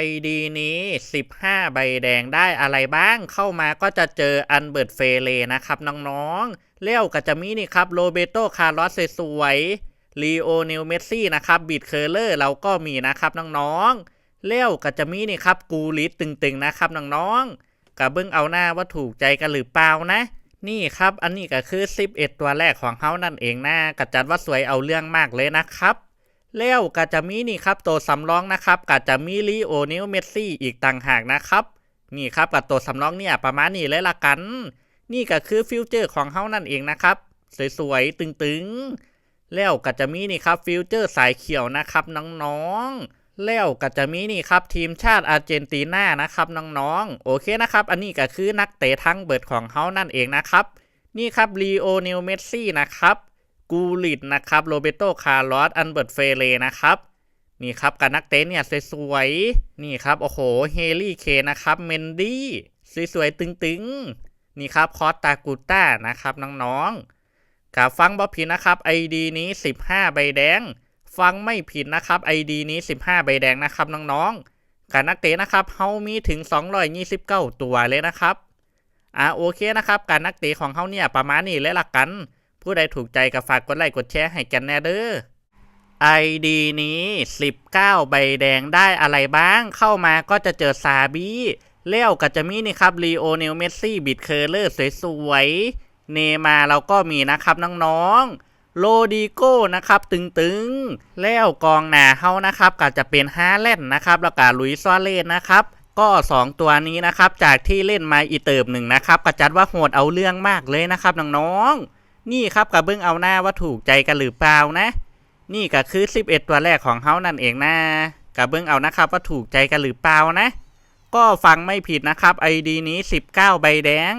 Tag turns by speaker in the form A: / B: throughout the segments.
A: ID นี้ 15 ใบแดงได้อะไรบ้างเข้ามาก็จะเจออันเบิร์ตเฟเลนะครับน้องๆเลี้ยวก็จะมีนี่ครับโรเบโตคาร์ลอสสวยลีโอเนลเมสซี่นะครับบิดเคอร์เลอร์เราก็มีนะครับน้องๆเลี้ยวก็จะมีนี่ครับกูลิสตึงๆนะครับน้องๆกับเบิ้งเอาหน้าว่าถูกใจกันหรือเปล่านะ นี่ครับอันนี้ก็คือ 11 ตัวแรกของเขานั่นเองนะกระจัดว่าสวยเอาเรื่องมากเลยนะครับ แล้วก็จะมีนี่ครับตัวสำรองนะครับก็จะมีลีโอเนลเมสซี่อีกต่างหากนะครับ นี่ครับกับตัวสำรองเนี่ยประมาณนี้เลยละกัน นี่ก็คือฟิวเจอร์ของเขานั่นเองนะครับ สวยๆตึงๆ แล้วก็จะมีนี่ครับฟิวเจอร์สายเขียวนะครับน้องๆแล้วก็จะมีนี่ครับทีมชาติอาร์เจนตินานะครับน้องๆโอเคนะครับ อันนี้ก็คือนักเตะทั้งเบิดของเขานั่นเองนะครับ นี่ครับลีโอเนลเมสซี่นะครับ กูลิดนะครับโรเบโตคาร์ลอสอันเบิร์ตเฟเลนะครับนี่ครับกับนักเตะเนี่ยสวยๆนี่ครับโอ้โหเฮลี่เคนะครับเมนดี้สวยๆตึงๆนี่ครับคอสตากูต้านะครับน้องๆกับฟังบ่ผิดนะครับ ID นี้ 15 ใบแดง ฟังไม่ผิดนะครับ ID นี้ 15 ใบแดงนะครับน้องๆกับนักเตะนะครับเฮามีถึง 229 ตัวเลยนะครับอ่าโอเคนะครับการนักเตะของเขาเนี่ยประมาณนี้เลยละกัน ผู้ใดถูกใจก็ฝากกดไลค์กดแชร์ให้กันแน่เด้อ ID นี้ 19 ใบแดงได้อะไรบ้าง เข้ามาก็จะเจอซาบีเลี้ยวก็จะมีนี่ครับลีโอเนลเมสซี่บิดเคอร์เลอร์สวยๆ เนมาเราก็มีนะครับน้องๆ โลดิโก้นะครับตึงๆ แล้วกองหนาเฮานะครับก็จะเป็นฮาแลนด์นะครับแล้วก็ลุยซอเลนนะครับ ก็ 2 ตัวนี้นะครับจากที่เล่นมาอีเติบหนึ่งนะครับก็จัดว่าโหดเอาเรื่องมากเลยนะครับน้องๆ นี่ครับกับเบิ้งเอาหน้าว่าถูกใจกันหรือเปล่านะ นี่ก็คือ 11 ตัวแรกของเขานั่นเองนะกับเบิ้งเอานะครับว่าถูกใจกันหรือเปล่านะ ก็ฟังไม่ผิดนะครับ ID นี้ 19 ใบแดง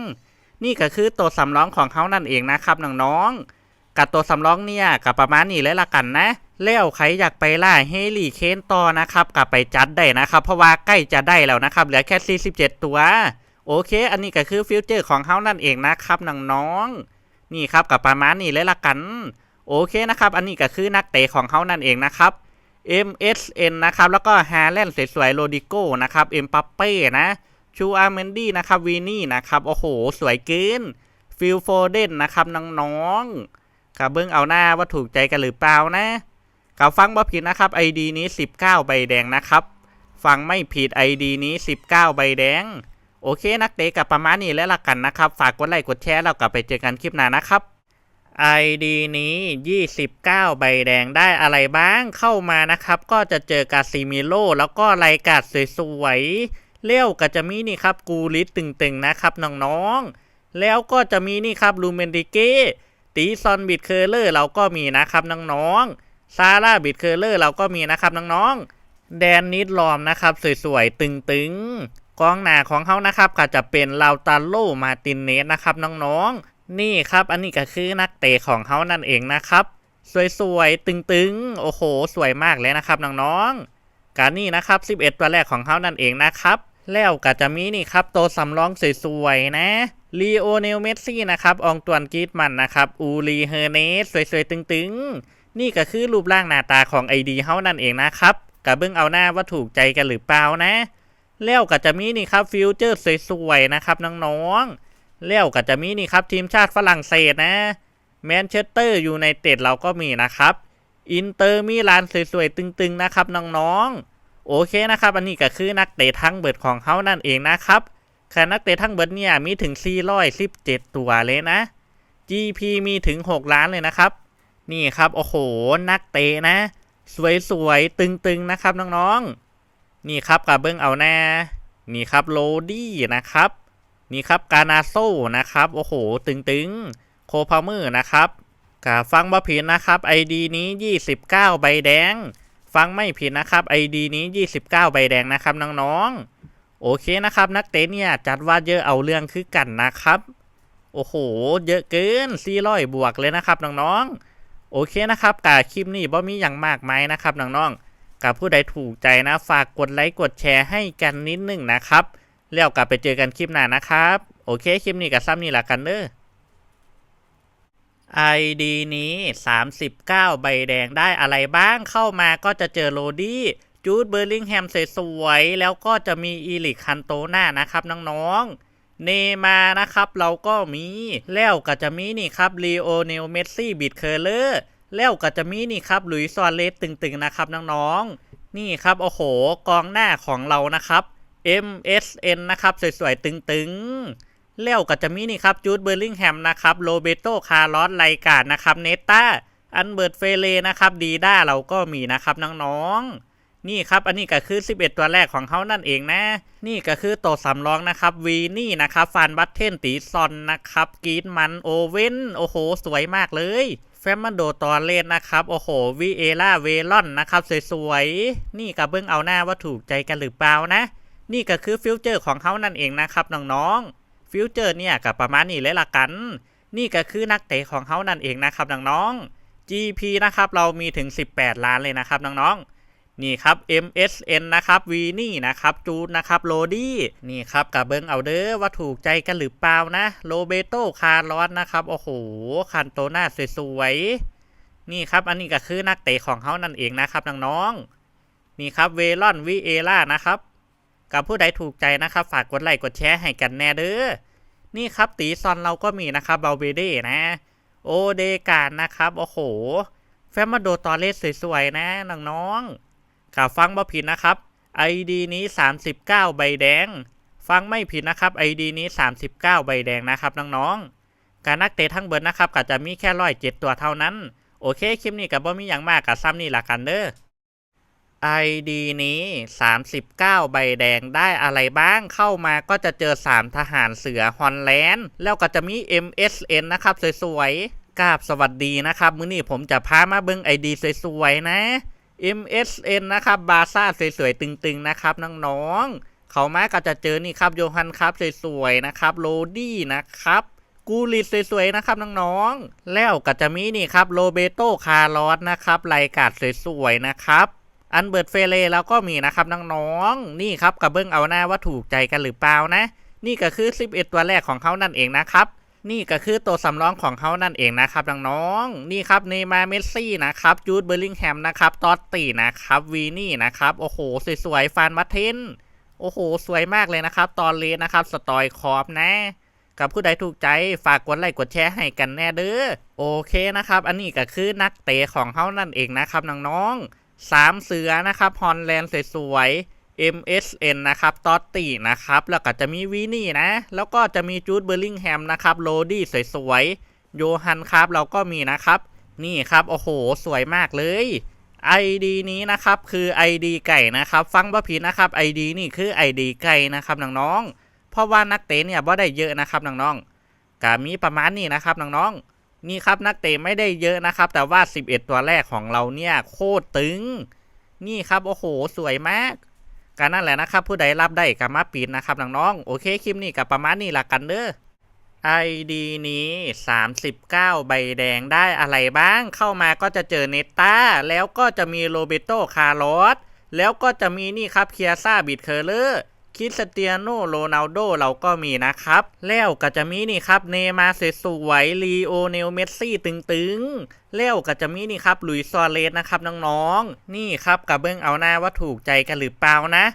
A: นี่ก็คือตัวสำรองของเขานั่นเองนะครับน้องๆกับตัวสำรองเนี่ยกับประมาณนี้เลยละกันนะแล้วใครอยากไปล่าเฮลี่เคนต่อนะครับกับไปจัดได้นะครับ เพราะว่าใกล้จะได้แล้วนะครับ เหลือแค่ 47 ตัว โอเค อันนี้ก็คือฟิวเจอร์ของเขานั่นเองนะครับน้องๆ นี่ครับกับประมาณนี้เลยละกัน โอเคนะครับ อันนี้ก็คือนักเตะของเขานั่นเองนะครับ MSN นะครับ แล้วก็ฮาแลนด์สวยๆโรดิโก้นะครับ เอ็มปัปเป้นะ ชูอาร์เมนดี้นะครับ วีนี่นะครับ โอ้โห สวยเกิน ฟิลโฟเดนนะครับ น้องๆกับเบิ้งเอาหน้าว่าถูกใจกันหรือเปล่านะกับฟังบ่ผิดนะครับ ID นี้ 19 ใบแดงนะครับ ฟังไม่ผิด ID นี้ 19 ใบแดง โอเคนักเตะกับประมาณนี้แล้วละกันนะครับ ฝากกดไลค์กดแชร์แล้วกลับไปเจอกันคลิปหน้านะครับ ID นี้ 29 ใบแดงได้อะไรบ้างเข้ามานะครับ ก็จะเจอกาซิมิโลแล้วก็ไลกาดสวยๆเลี้ยวก็จะมีนี่ครับกูลิสตึงๆนะครับน้องๆ แล้วก็จะมีนี่ครับลูเมนดิเก้ตีซอนบิดเคอร์เลอร์เราก็มีนะครับน้องๆซาร่าบิดเคอร์เลอร์เราก็มีนะครับน้องๆแดนนิดลอมนะครับสวยๆตึงๆ กองหน้าของเขานะครับก็จะเป็นลาวตาโลมาตินเนสนะครับน้องๆ นี่ครับอันนี้ก็คือนักเตะของเขานั่นเองนะครับ สวยๆ ตึงๆ โอ้โห สวยมากเลยนะครับน้องๆการนี่นะครับ 11 ตัวแรกของเขานั่นเองนะครับ แล้วก็จะมีนี่ครับตัวสำรองสวยๆ นะลีโอเนลเมสซี่นะครับ องตวนกรีดมันนะครับ อูรีเฮเนสสวยๆ ตึงๆ นี่ก็คือรูปร่างหน้าตาของไอดีเขานั่นเองนะครับกับเบื้องเอาหน้าว่าถูกใจกันหรือเปล่านะ แล้วก็จะมีนี่ครับฟิวเจอร์สวยๆนะครับน้องๆแล้วก็จะมีนี่ครับทีมชาติฝรั่งเศสนะแมนเชสเตอร์อยู่ในเต็ดเราก็มีนะครับอินเตอร์มิลานสวยๆตึงๆนะครับน้องๆโอเคนะครับ อันนี้ก็คือนักเตะทั้งเบิดของเขานั่นเองนะครับค่นักเตะทั้งเบิดเนี่ยมีถึง 417 ตัวเลยนะ GP มีถึง 6 ล้านเลยนะครับ นี่ครับ โอ้โห นักเตะนะ สวยๆ ตึงๆ นะครับน้องๆ นี่ครับกับเบิ้งเอาแน่นี่ครับโรดี้นะครับ นี่ครับกานาโซนะครับ โอ้โห ตึงๆ โคพามือนะครับกาฟังบ่ผิดนะครับ ID นี้ 29 ใบแดง ฟังไม่ผิดนะครับ ID นี้ 29 ใบแดงนะครับน้องๆ โอเคนะครับ นักเตะเนี่ยจัดว่าเยอะเอาเรื่องคือกันนะครับโอ้โห เยอะเกิน400บวกเลยนะครับน้องๆ โอเคนะครับกาคลิปนี้บ่มีอย่างมากมายนะครับน้องๆ กับผู้ใดถูกใจนะ ฝากกดไลค์กดแชร์ให้กันนิดนึงนะครับ แล้วกลับไปเจอกันคลิปหน้านะครับ โอเคคลิปนี้กับซ้ำนี่ละกันเด้อ ID นี้ 39 ใบแดงได้อะไรบ้างเข้ามาก็จะเจอโรดี้จูดเบอร์ลิงแฮมสวยๆแล้วก็จะมีอีลิกคันโตนานะครับน้องๆเนมานะครับเราก็มี แล้วก็จะมีนี่ครับลีโอเนลเมสซี่บิดเคอร์เลอร์ แล้วก็จะมีนี่ครับหลุยส์ซอนเลสตึงๆนะครับน้องๆนี่ครับโอ้โหกองหน้าของเรานะครับ MSN นะครับสวยๆตึงๆแล้วก็จะมีนี่ครับจูดเบอร์ลิงแฮมนะครับโรเบโตคาร์ลอสไลการ์ดนะครับเนต้าอันเบิร์ตเฟเลนะครับดีด้าเราก็มีนะครับน้องๆนี่ครับ อันนี้ก็คือ 11 ตัวแรกของเขานั่นเองนะ นี่ก็คือโตสำรองนะครับ วีนี่นะครับ ฟานบัตเทนตีซอนนะครับกรีดมันโอเว่น โอ้โห สวยมากเลย แฟมมันโดตอเลนนะครับ โอ้โหวีเอล่าเวลอนนะครับ สวยๆ นี่กับเบื้องเอาหน้าว่าถูกใจกันหรือเปล่านะ นี่ก็คือฟิวเจอร์ของเขานั่นเองนะครับน้องๆฟิวเจอร์เนี่ยกับประมาณนี้เลยละกัน นี่ก็คือนักเตะของเขานั่นเองนะครับน้องๆ GP นะครับเรามีถึง 18 ล้านเลยนะครับน้องๆ นี่ครับ MSN นะครับวีนี่นะครับจูนนะครับโรดี้นี่ครับกับเบิงเอาเด้อว่าถูกใจกันหรือเปล่านะโรเบโตคาร์ลอสนะครับ โอ้โหคันโตน่าสวยๆนี่ครับอันนี้ก็คือนักเตะของเขานั่นเองนะครับน้องๆนี่ครับเวลอนวีเอล่านะครับกับผู้ใดถูกใจนะครับ ฝากกดไลค์กดแชร์ให้กันแน่เด้อนี่ครับตีซอนเราก็มีนะครับเบลเบเด้นะ โอเดการนะครับ โอ้โห แฟมมาโดตอเลสสวยๆนะน้องๆ กับฟังบ่ผิดนะครับ ID นี้ 39 ใบแดง ฟังไม่ผิดนะครับ ID นี้ 39 ใบแดงนะครับน้องๆการนักเตะทั้งเบิร์ดนะครับก็จะมีแค่ร้อยเจ็ดตัวเท่านั้น โอเคคลิปนี้กับบ่มีอย่างมากกับซ้ำนี่ละกันเด้อ ID นี้ 39 ใบแดงได้อะไรบ้างเข้ามาก็จะเจอ 3 ทหารเสือฮอนแลนด์ แล้วก็จะมี MSN นะครับ สวยๆกราบสวัสดีนะครับ มื้อนี้ผมจะพามาเบิ้ง ID สวยๆนะ MSN นะครับบาซ่าสวยๆตึงๆนะครับน้องๆเขามาก็จะเจอนี่ครับโยฮันครับสวยๆนะครับโรดี้นะครับกูริดสวยๆนะครับน้องๆแล้วก็จะมีนี่ครับโรเบโตคาร์ลอสนะครับไลกาดสวยๆนะครับอันเบิร์ตเฟเล่แล้วก็มีนะครับน้องๆนี่ครับกับเบิ้งเอาหน้าว่าถูกใจกันหรือเปล่านะ นี่ก็คือ 11 ตัวแรกของเขานั่นเองนะครับ นี่ก็คือตัวสำรองของเขานั่นเองนะครับน้องๆนี่ครับเนย์มาเมสซี่นะครับจูดเบอร์ลิงแฮมนะครับตอตตีนะครับวีนี่นะครับโอ้โหสวยๆฟานมัตเทนโอ้โห สวยมากเลยนะครับ ตอนเลนนะครับ สตอยคอปนะ กับผู้ใดถูกใจฝากกดไลค์กดแชร์ให้กันแน่เด้อโอเคนะครับ อันนี้ก็คือนักเตะของเขานั่นเองนะครับน้องๆสามเสือนะครับฮอนแลนด์สวยๆ MSN นะครับตอตตีนะครับ แล้วก็จะมีวีนี่นะ แล้วก็จะมีจูดเบอร์ลิงแฮมนะครับ โรดี้สวยๆ โยฮันครับ เราก็มีนะครับ นี่ครับ โอ้โห สวยมากเลย ID นี้นะครับ คือ ID ไก่นะครับ ฟังบ่ผิดนะครับ ID นี่คือ ID ไก่นะครับน้องๆ เพราะว่านักเตะเนี่ยบ่ได้เยอะนะครับน้องๆก็มีประมาณนี้นะครับน้องๆ นี่ครับนักเตะไม่ได้เยอะนะครับ แต่ว่า 11 ตัวแรกของเราเนี่ยโคตรตึง นี่ครับ โอ้โห สวยมาก การนั่นแหละนะครับ ผู้ใดรับได้ก็มาปิดนะครับน้องๆโอเคคลิปนี้กับประมาณนี้ละกันเด้อไอดีนี้ 39 ใบแดงได้อะไรบ้าง เข้ามาก็จะเจอเนต้า แล้วก็จะมีโรเบโตคาร์ลอสแล้วก็จะมีนี่ครับเคียซ่าบิดเคอร์เลอร์ คริสเตียโนโรนัลโดเราก็มีนะครับ แล้วก็จะมีนี่ครับเนมาร์สวยๆลีโอเนลเมสซี่ตึงๆแล้วก็จะมีนี่ครับลุยซอเลสนะครับน้องๆ นี่ครับกับเบิ้งเอาหน้าว่าถูกใจกันหรือเปล่านะ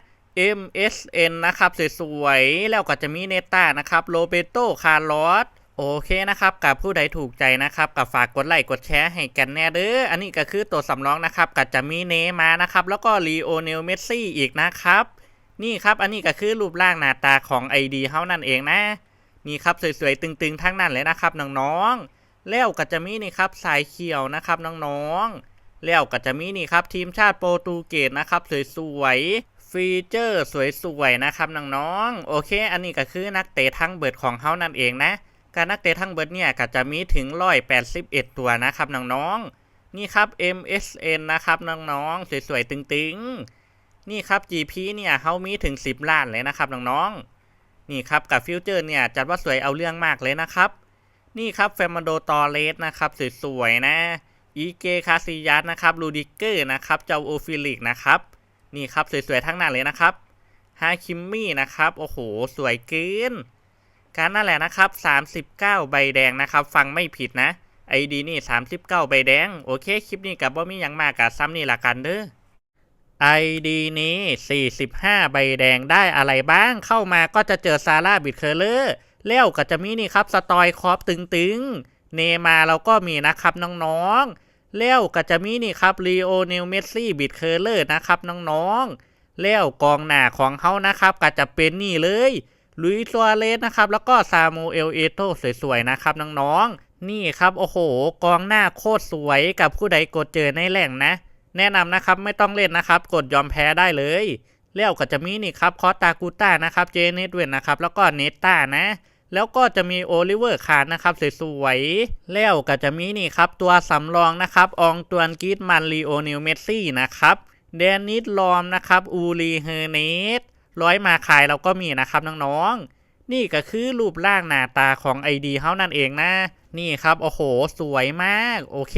A: MSN นะครับสวยๆแล้วก็จะมีเนต้านะครับโรเบโตคาร์ลอสโอเคนะครับกับผู้ใดถูกใจนะครับกับฝากกดไลค์กดแชร์ให้กันแน่เด้ออันนี้ก็คือตัวสำรองนะครับกับจะมีเนมานะครับแล้วก็ลีโอเนลเมสซี่อีกนะครับ นี่ครับอันนี้ก็คือรูปร่างหน้าตาของ ID เฮานั่นเองนะ นี่ครับสวยๆตึงๆทั้งนั้นเลยนะครับน้องๆแล้วก็จะมีนี่ครับสายเขียวนะครับน้องๆแล้วก็จะมีนี่ครับทีมชาติโปรตุเกสนะครับสวยๆฟีเจอร์สวยๆนะครับน้องๆโอเค อันนี้ก็คือนักเตะทั้งเบิดของเขานั่นเองนะการนักเตะทั้งเบิดเนี่ยก็จะมีถึง181ตัวนะครับน้องๆนี่ครับ MSN นะครับน้องๆสวยๆตึงๆ นี่ครับ GP เนี่ยเขามีถึง 10 ล้านเลยนะครับน้องๆนี่ครับกับฟิวเจอร์เนี่ยจัดว่าสวยเอาเรื่องมากเลยนะครับ นี่ครับเฟมโดตอเลสนะครับสวยๆนะอีเกคาซิยัสนะครับลูดิเกอร์นะครับเจ้าโอฟิลิกนะครับนี่ครับสวยๆทั้งนั้นเลยนะครับฮาคิมมี่นะครับโอ้โหสวยเกินการนั่นแหละนะครับ 39 ใบแดงนะครับ ฟังไม่ผิดนะไอดีนี่ 39 ใบแดง โอเค คลิปนี้กับว่ามีอย่างมากกับซ้ำนี่ละกันเด้อ ID นี้ 45 ใบแดงได้อะไรบ้าง เข้ามาก็จะเจอซาร่าบิดเคอร์เลอร์แล้วก็จะมีนี่ครับสตอยคอปตึงๆ เนมาเราก็มีนะครับน้องๆแล้วก็จะมีนี่ครับลีโอเนลเมสซี่บิดเคอร์เลอร์นะครับน้องๆแล้วกองหน้าของเขานะครับก็จะเป็นนี่เลยลุยซัวเรสนะครับแล้วก็ซามูเอลเอโตสวยๆนะครับน้องๆนี่ครับโอ้โห กองหน้าโคตรสวยกับผู้ใดกดเจอในแหล่งนะ แนะนำนะครับไม่ต้องเล่นนะครับ กดยอมแพ้ได้เลยแล้วก็จะมีนี่ครับคอสตากูต้านะครับเจเนตเวนนะครับแล้วก็เนต้านะ แล้วก็จะมีโอลิเวอร์คาร์นะครับสวยๆแล้วก็จะมีนี่ครับตัวสำรองนะครับองตวนกีดมันลีโอนิลเมสซี่นะครับเดนนิสลอมนะครับอูรีเฮเนสร้อยมาขายเราก็มีนะครับน้องๆนี่ก็คือรูปร่างหน้าตาของ ID เฮานั่นเองนะ นี่ครับโอ้โหสวยมาก โอเค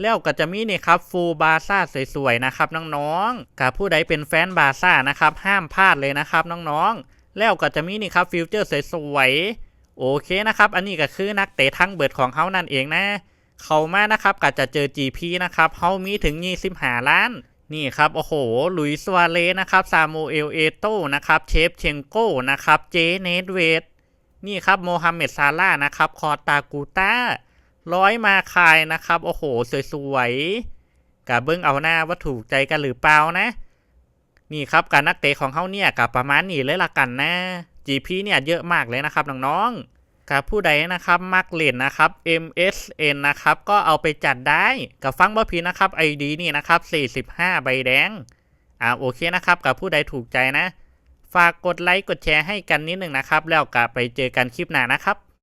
A: แล้วก็จะมีนี่ครับฟูบาซ่าสวยๆนะครับน้องๆกับผู้ใดเป็นแฟนบาซ่านะครับห้ามพลาดเลยนะครับน้องๆ แล้วก็จะมีนี่ครับฟิวเจอร์สวยๆโอเคนะครับ อันนี้ก็คือนักเตะทั้งเบิดของเฮานั่นเองนะ เขามานะครับก็จะเจอ GP นะครับเฮามีถึง25ล้านนี่ครับ โอ้โห ลุยสวาเลสนะครับ ซามูเอล เอโตนะครับ เชฟเชงโก้ นะครับ เจเนตเวด นี่ครับโมฮัมเหม็ดซาร่านะครับ คอตากูต้าร้อยมาคายนะครับ โอ้โห สวยๆกับเบิ้งเอาหน้าว่าถูกใจกันหรือเปล่านะ นี่ครับการนักเตะของเขาเนี่ยกับประมาณนี้เลยละกันนะ GP เนี่ยเยอะมากเลยนะครับน้องๆกับผู้ใดนะครับมักเล่นนะครับ MSN นะครับก็เอาไปจัดได้กับฟังบ่พีนะครับ ID นี่นะครับ45 ใบแดงอ่าโอเคนะครับกับผู้ใดถูกใจนะ ฝากกดไลค์กดแชร์ให้กันนิดหนึ่งนะครับ แล้วกลับไปเจอกันคลิปหน้านะครับ